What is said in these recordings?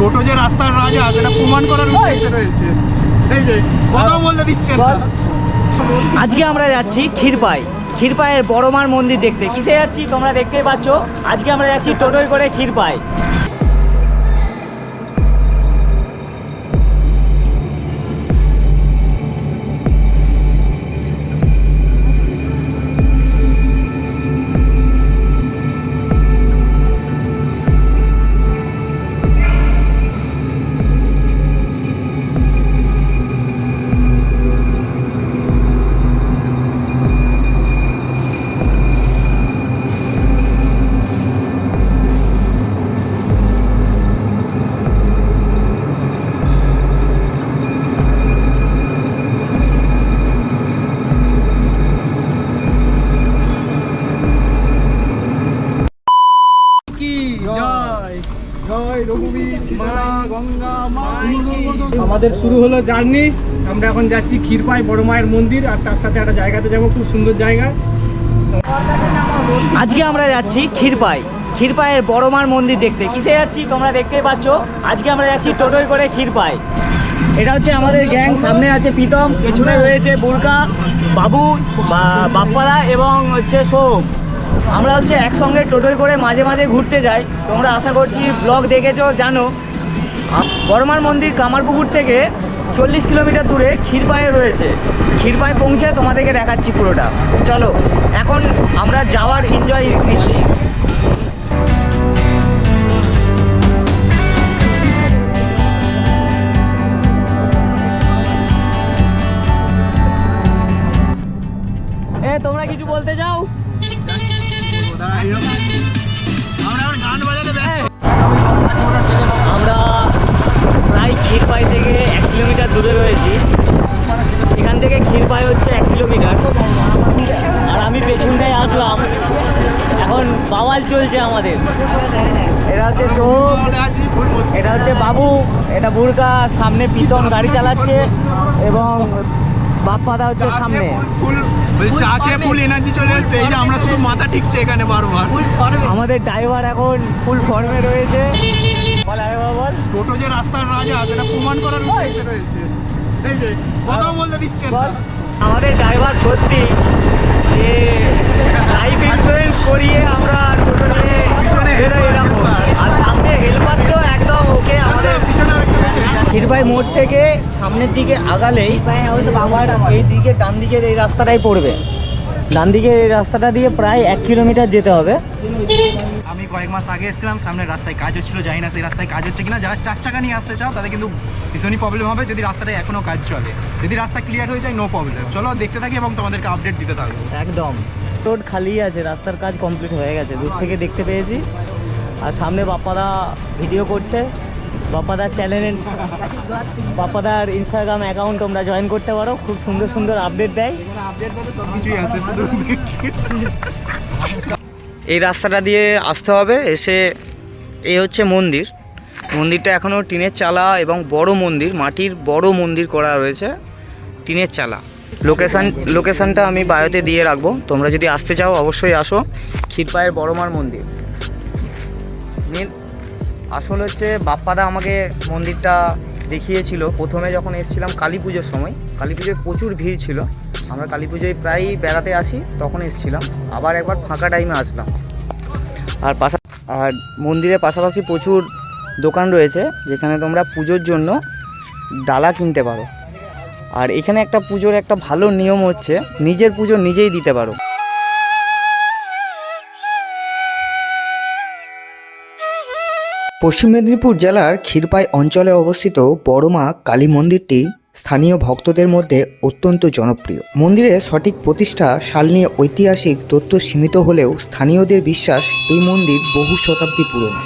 টোটো যে রাস্তার রাজা, সেটা প্রমাণ করার রয়েছে। এই যে কথা বলতে দিচ্ছেন। আজকে আমরা যাচ্ছি ক্ষীরপাই। ক্ষীরপায়ের বড় মার মন্দির দেখতে। কিসে যাচ্ছি তোমরা দেখতেই পাচ্ছ? আজকে আমরা যাচ্ছি টোটোয় করে ক্ষীরপাই। আমাদের শুরু হলো জার্নি। আমরা এখন যাচ্ছি ক্ষীরপাই বড় মায়ের মন্দির, আর তার সাথে একটা জায়গাতে যাব, খুব সুন্দর জায়গা। আজকে আমরা যাচ্ছি ক্ষীরপাই। ক্ষীরপাইয়ের বড় মার মন্দির দেখতে। কিসে যাচ্ছি তোমরা দেখতেই পাচ্ছ? আজকে আমরা যাচ্ছি টোটোয় করে ক্ষীরপাই। এটা হচ্ছে আমাদের গ্যাং, সামনে আছে প্রীতম, পেছনে রয়েছে বুরকা বাবু, বা- বাপ্পাদা এবং হচ্ছে সৌম আমরা হচ্ছে একসঙ্গে টোটোয় করে মাঝে মাঝে ঘুরতে যাই। তোমরা আশা করছি ব্লগ দেখেছ, জানো। বড়মার মন্দির কামারপুকুর থেকে চল্লিশ কিলোমিটার দূরে ক্ষীরপায়ে রয়েছে। ক্ষীরপায়ে পৌঁছে তোমাদেরকে দেখাচ্ছি পুরোটা। চলো, এখন আমরা যাওয়ার এনজয় নিচ্ছি। এখান থেকে ক্ষীরপাই হচ্ছে এক কিলোমিটার। আর আমি পেছনটায় আসলাম। এখন বাওয়াল চলছে আমাদের। এটা হচ্ছে সোম এটা হচ্ছে বাবু এটা বুড়কা সামনে পিতন গাড়ি চালাচ্ছে এবং বাপ্পাদা হচ্ছে সামনে। চা খেয়ে ফুল এনার্জি চলে এসছে। এই যে আমরা শুধু মাথা ঠিকছে এখানে বারবার। আমাদের ড্রাইভার এখন ফুল ফর্মে রয়েছে। বল আরেকবার বল। টোটো যে রাস্তার রাজা সেটা প্রমাণ করার রয়েছে। আমাদের ড্রাইভার সত্যি যে লাইফ ইন্স্যুরেন্স করিয়ে আমরা টোটো নিয়ে বেরোই এরকম আর সামনে হেলপার তো একদম ওকে আমাদের। আরেকটু মোড় থেকে সামনের দিকে আগালেই আমার এই দিকে ডান দিকের এই রাস্তাটাই পড়বে। ডান দিকের এই রাস্তাটা দিয়ে প্রায় এক কিলোমিটার যেতে হবে। আমি কয়েক মাস আগে এসেছিলাম সামনে রাস্তায় কাজ হচ্ছিল জানি না সেই রাস্তায় কাজ হচ্ছে কিনা। যারা চার চাকা নিয়ে আসতে চাও তাদের কিন্তু ভীষণই প্রবলেম হবে যদি রাস্তাটা এখনও কাজ চলে। যদি রাস্তা ক্লিয়ার হয়ে যায় নো প্রবলেম চলো দেখতে থাকি এবং তোমাদেরকে আপডেট দিতে থাকব। একদম। রোড খালি আছে রাস্তার কাজ কমপ্লিট হয়ে গেছে। দূর থেকে দেখতে পেয়েছি। আর সামনে বাপ্পাদা ভিডিও করছে। বাপ্পাদার চ্যানেলের বাপ্পাদার ইনস্টাগ্রাম অ্যাকাউন্ট তোমরা জয়েন করতে পারো। খুব সুন্দর সুন্দর আপডেট দেয়। আপডেট কিছুই আছে শুধু এই রাস্তাটা দিয়ে আসতে হবে, এসে এই হচ্ছে মন্দির। মন্দিরটা এখনও টিনের চালা এবং বড় মন্দির, মাটির বড় মন্দির করা রয়েছে টিনের চালা। লোকেশান লোকেশানটা আমি বায়োতে দিয়ে রাখব। তোমরা যদি আসতে চাও, অবশ্যই আসো। ক্ষীরপায়ের বড়মার মন্দির। মেন আসল হচ্ছে বাপ্পাদা আমাকে মন্দিরটা দেখিয়েছিল, প্রথমে যখন এসেছিলাম কালী পুজোর সময়, কালী পুজোয় প্রচুর ভিড় ছিল। আমরা কালী পুজোয় প্রায়ই বেড়াতে আসি, তখন এসেছিলাম। আবার একবার ফাঁকা টাইমে আসলাম। আর পাশা আর মন্দিরের পাশাপাশি প্রচুর দোকান রয়েছে, যেখানে তোমরা পুজোর জন্য ডালা কিনতে পারো। আর এখানে একটা পুজোর একটা ভালো নিয়ম হচ্ছে, নিজের পুজো নিজেই দিতে পারো। পশ্চিম মেদিনীপুর জেলার ক্ষীরপাই অঞ্চলে অবস্থিত বড়মা কালী মন্দিরটি স্থানীয় ভক্তদের মধ্যে অত্যন্ত জনপ্রিয়। মন্দিরের সঠিক প্রতিষ্ঠা সাল নিয়ে ঐতিহাসিক তথ্য সীমিত হলেও স্থানীয়দের বিশ্বাস এই মন্দির বহু শতাব্দী পুরনো।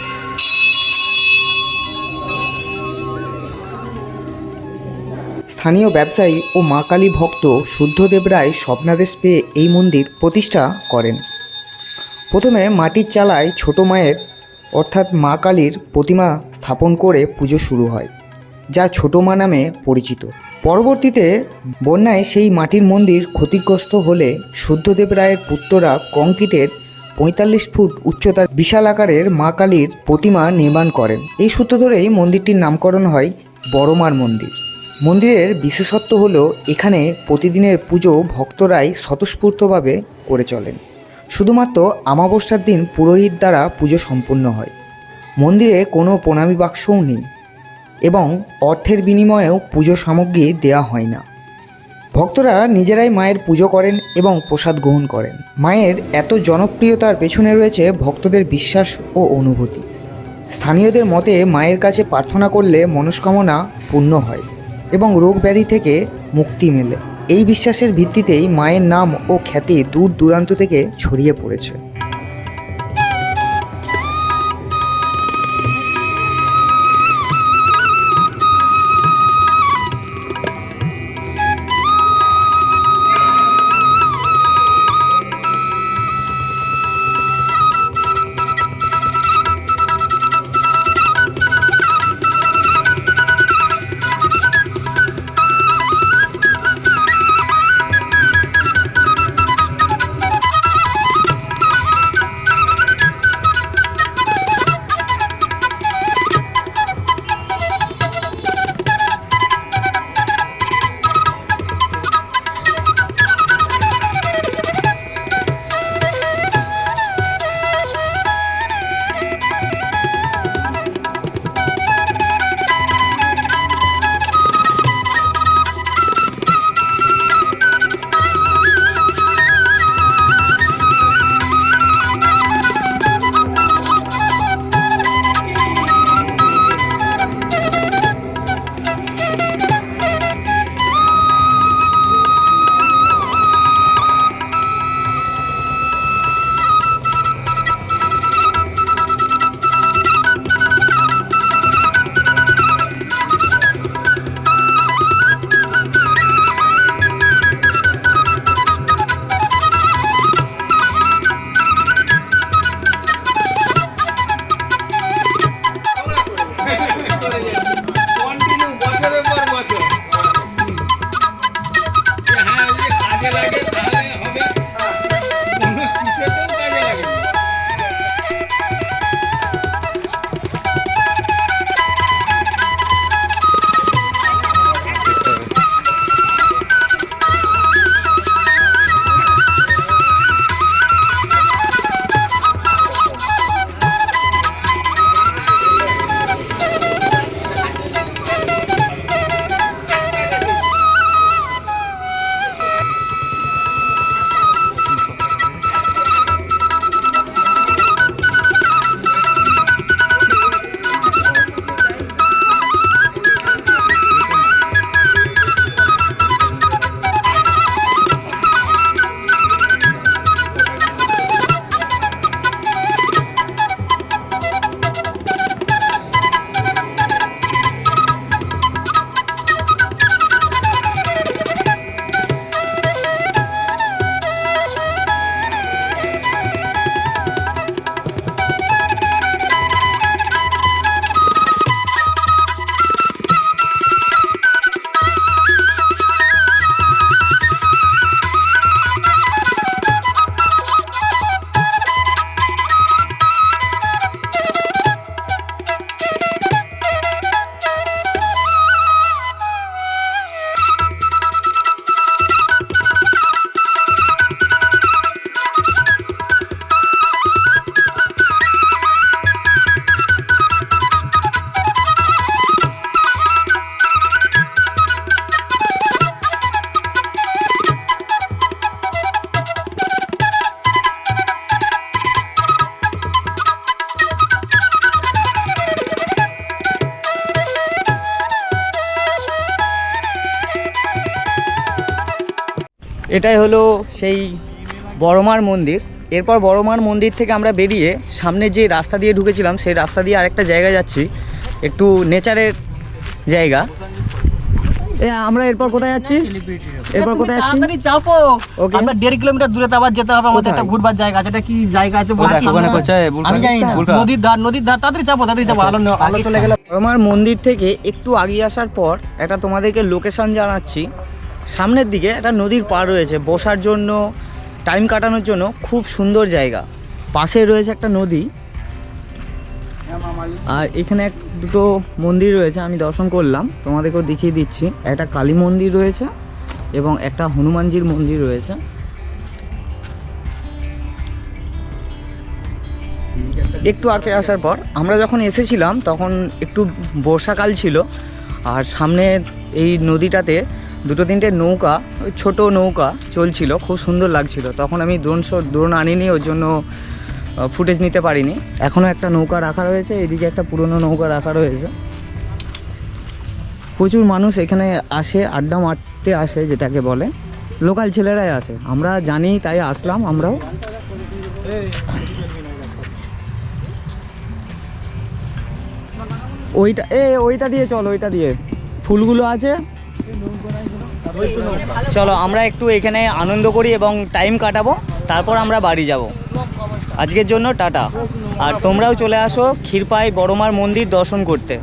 স্থানীয় ব্যবসায়ী ও মা কালী ভক্ত শুদ্ধদেব রায় স্বপ্নাদেশ পেয়ে এই মন্দির প্রতিষ্ঠা করেন। প্রথমে মাটির চালায় ছোট মায়ের অর্থাৎ মা কালীর প্রতিমা স্থাপন করে পুজো শুরু হয়, যা ছোট মা নামে পরিচিত। পরবর্তীতে বন্যায় সেই মাটির মন্দির ক্ষতিগ্রস্ত হলে শুদ্ধদেব রায়ের পুত্ররা কংক্রিটের পঁয়তাল্লিশ ফুট উচ্চতার বিশাল আকারের মা কালীর প্রতিমা নির্মাণ করেন। এই সূত্র ধরেই মন্দিরটির নামকরণ হয় বড়মার মন্দির। মন্দিরের বিশেষত্ব হলো, এখানে প্রতিদিনের পুজো ভক্তরাই স্বতঃস্ফূর্তভাবে করে চলেন। শুধুমাত্র আমাবস্যার দিন পুরোহিত দ্বারা পুজো সম্পূর্ণ হয়। মন্দিরে কোনো প্রণামী বাক্সও নেই এবং অর্থের বিনিময়েও পুজো সামগ্রী দেওয়া হয় না। ভক্তরা নিজেরাই মায়ের পুজো করেন এবং প্রসাদ গ্রহণ করেন। মায়ের এত জনপ্রিয়তার পেছনে রয়েছে ভক্তদের বিশ্বাস ও অনুভূতি। স্থানীয়দের মতে মায়ের কাছে প্রার্থনা করলে মনস্কামনা পূর্ণ হয় এবং রোগ ব্যাধি থেকে মুক্তি মেলে। এই বিশ্বাসের ভিত্তিতেই মায়ের নাম ও খ্যাতি দূর দূরান্ত থেকে ছড়িয়ে পড়েছে। এটাই হলো সেই বড়মার মন্দির। এরপর বড়মার মন্দির থেকে আমরা বেরিয়ে সামনে যে রাস্তা দিয়ে ঢুকেছিলাম সেই রাস্তা দিয়ে আরেকটা জায়গায় যাচ্ছি। একটু নেচারের জায়গা। আমরা এরপর কোথায় যাচ্ছি? এরপর কোথায় যাচ্ছি? তাড়াতাড়ি চাপো. আমরা দেড় কিলোমিটার দূরে তো আবার যেতে হবে আমাদের একটা ঘুরবার জায়গা আছে এটা কি জায়গা আছে? আমি জানি না। নদীর ধার নদীর ধার তাড়াতাড়ি চাপো তাড়াতাড়ি চাপো। আলো আলো চলে গেলে। আমার মন্দির থেকে একটু আগিয়ে আসার পর একটা তোমাদেরকে লোকেশন জানাচ্ছি। সামনের দিকে একটা নদীর পার রয়েছে, বসার জন্য টাইম কাটানোর জন্য খুব সুন্দর জায়গা। পাশে রয়েছে একটা নদী। আর এখানে এক দুটো মন্দির রয়েছে, আমি দর্শন করলাম, তোমাদেরকেও দেখিয়ে দিচ্ছি। একটা কালী মন্দির রয়েছে এবং একটা হনুমানজির মন্দির রয়েছে। একটু আগে আসার পর আমরা যখন এসেছিলাম, তখন একটু বর্ষাকাল ছিল, আর সামনে এই নদীটাতে দুটো তিনটে নৌকা, ওই ছোটো নৌকা চলছিল, খুব সুন্দর লাগছিল। তখন আমি ড্রোন শট ড্রোন আনিনি, ওর জন্য ফুটেজ নিতে পারিনি। এখনও একটা নৌকা রাখা রয়েছে, এদিকে একটা পুরনো নৌকা রাখা রয়েছে। প্রচুর মানুষ এখানে আসে, আড্ডা মারতে আসে, যেটাকে বলে। লোকাল ছেলেরাই আসে। আমরা জানি, তাই আসলাম, আমরাও। ওইটা, এ, ওইটা দিয়ে চল, ওইটা দিয়ে। ফুলগুলো আছে। চলো, আমরা একটু এখানে আনন্দ করি এবং টাইম কাটাবো, তারপর আমরা বাড়ি যাব। আজকের জন্য টাটা। আর তোমরাও চলে আসো ক্ষীরপাই বড়মার মন্দির দর্শন করতে।